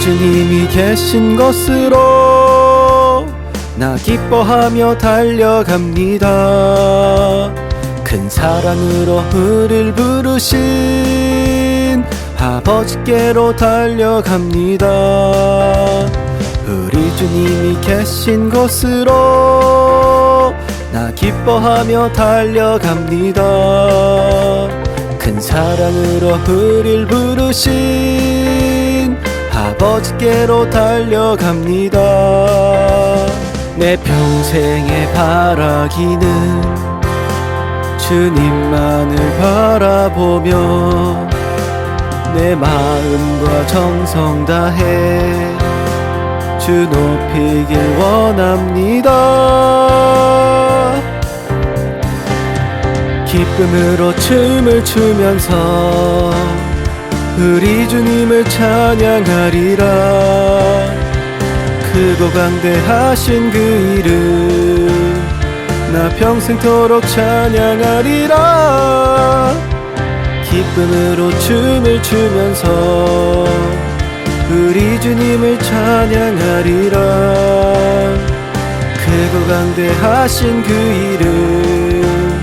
주님이 계신 곳으로 나 기뻐하며 달려갑니다. 큰 사랑으로 우릴 부르신 아버지께로 달려갑니다. 우리 주님이 계신 곳으로 나 기뻐하며 달려갑니다. 큰 사랑으로 우릴 부르신 아버지께로 달려갑니다. 내 평생의 바라기는 주님만을 바라보며 내 마음과 정성 다해 주 높이길 원합니다. 기쁨으로 춤을 추면서 우리 주님을 찬양하리라. 크고 강대하신 그 이름 나 평생토록 찬양하리라. 기쁨으로 춤을 추면서 우리 주님을 찬양하리라. 크고 강대하신 그 이름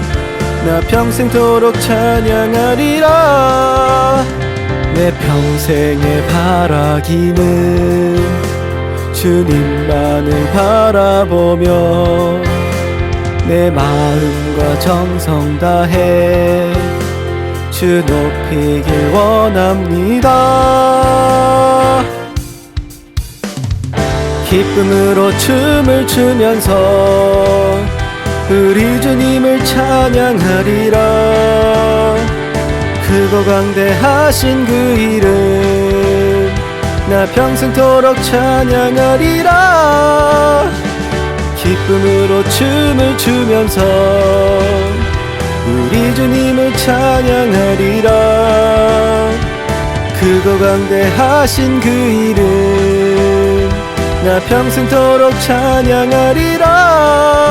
나 평생토록 찬양하리라. 내 평생의 바라기는 주님만을 바라보며 내 마음과 정성 다해 주 높이길 원합니다. 기쁨으로 춤을 추면서 우리 주님을 찬양하리라 크고 강대하신 그 이름. 나 평생토록 찬양하리라. 기쁨으로 춤을 추면서 우리 주님을 찬양하리라. 크고 강대하신 그 이름. 나 평생토록 찬양하리라